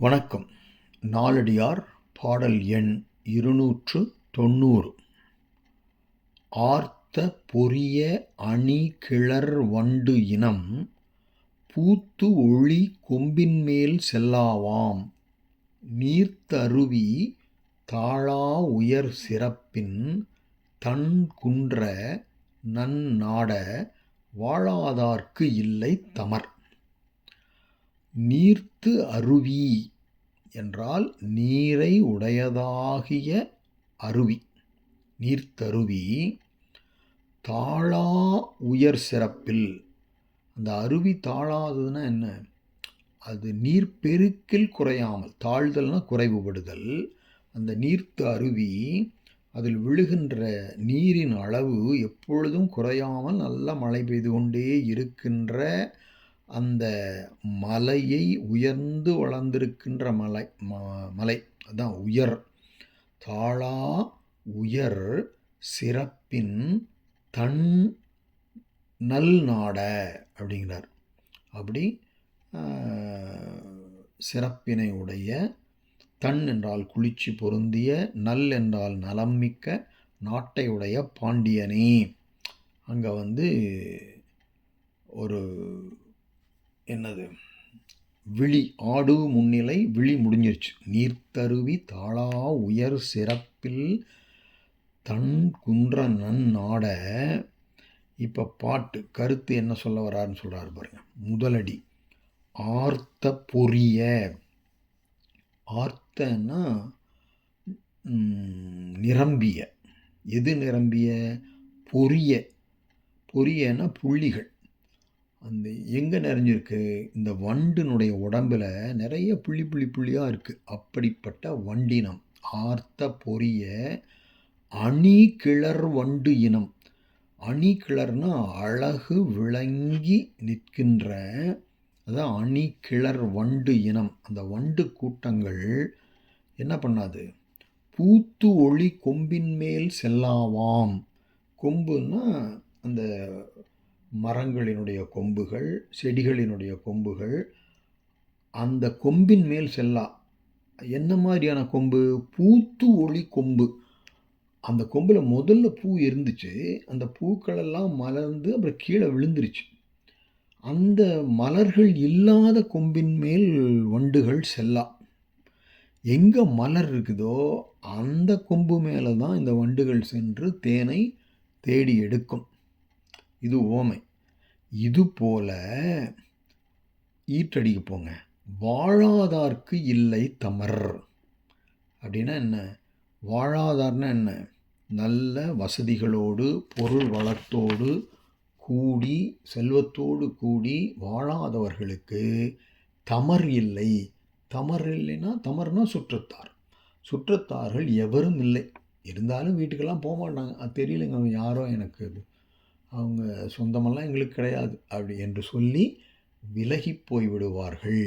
வணக்கம். நாலடியார் பாடல் எண் இருநூற்று தொண்ணூறு. ஆர்த்த பொரிய அணி கிளர் வண்டு இனம் பூத்து ஒளி கொம்பின்மேல் செல்லாவாம். நீர்த்தருவி தாழா உயர் சிறப்பின் தன் குன்ற நன்னாட வாழாதார்க்கு இல்லை தமர். நீர்த்து அருவி என்றால் நீரை உடையதாகிய அருவி. நீர்த்தருவி தாழா உயர் சிறப்பில். அந்த அருவி தாழாததுன்னா என்ன? அது நீர் பெருக்கில் குறையாமல் தாழ்தல்னா குறைவுபடுதல். அந்த நீர்த்து அருவி அதில் விழுகின்ற நீரின் அளவு எப்பொழுதும் குறையாமல் நல்ல மழை பெய்து கொண்டே இருக்கின்ற அந்த மலையை உயர்ந்து வளர்ந்திருக்கின்ற மலை ம- மலை அதுதான் உயர். தாழா உயர் சிறப்பின் தன் நல் நாட அப்படிங்கிறார். அப்படி சிறப்பினை உடைய தன் என்றால் குளிர்ச்சி பொருந்திய நல் என்றால் நலம் மிக்க நாட்டை உடைய பாண்டியனே. அங்கே வந்து ஒரு என்னது? விழி ஆடு முன்னிலை விழி முடிஞ்சிருச்சு. நீர்த்தருவி தாளா உயர் சிறப்பில் தன் குன்ற நன் நாட. இப்போ பாட்டு கருத்து என்ன சொல்ல வராருன்னு சொல்கிறாரு பாருங்கள் முதலடி ஆர்த்த பொரிய ஆர்த்தன்னா நிரம்பிய. எது நிரம்பிய? பொரிய பொரியன்னா புள்ளிகள். அந்த எங்கே நிறைஞ்சிருக்கு? இந்த வண்டினுடைய உடம்புல நிறைய புள்ளி புள்ளி புள்ளியாக இருக்குது அப்படிப்பட்ட வண்டினம் ஆர்த்த பொரிய அணி கிளர் வண்டு இனம். அணி கிளர்னா அழகு விளங்கி நிற்கின்ற அதான் அணி கிளர் வண்டு இனம். அந்த வண்டு கூட்டங்கள் என்ன பண்ணாது? பூத்து ஒளி கொம்பின் மேல் செல்லாவாம். கொம்புன்னா அந்த மரங்களினுடைய கொம்புகள் செடிகளினுடைய கொம்புகள் அந்த கொம்பின் மேல் செல்லா. என்ன மாதிரியான கொம்பு? பூத்து ஒளி கொம்பு. அந்த கொம்பில் முதல்ல பூ இருந்துச்சு. அந்த பூக்களெல்லாம் மலர்ந்து அப்புறம் கீழே விழுந்துருச்சு. அந்த மலர்கள் இல்லாத கொம்பின் மேல் வண்டுகள் செல்லா. எங்கே மலர் இருக்குதோ அந்த கொம்பு மேலே தான் இந்த வண்டுகள் சென்று தேனை தேடி எடுக்கும். இது ஓமை. இது போல ஈற்றடிக்கு போங்க. வாழாதார்க்கு இல்லை தமர். அப்படின்னா என்ன? வாழாதார்னா என்ன? நல்ல வசதிகளோடு பொருள் வளத்தோடு கூடி செல்வத்தோடு கூடி வாழாதவர்களுக்கு தமர் இல்லை. தமர் இல்லைன்னா தமர்னா சுற்றத்தார். சுற்றத்தார்கள் எவரும் இல்லை. இருந்தாலும் வீட்டுக்கெல்லாம் போக மாட்டாங்க. அது தெரியலைங்க. அவங்க யாரோ எனக்கு அது அவங்க சொந்தமெல்லாம் எங்களுக்கு கிடையாது அப்படி என்று சொல்லி விலகி போய் விடுவார்கள்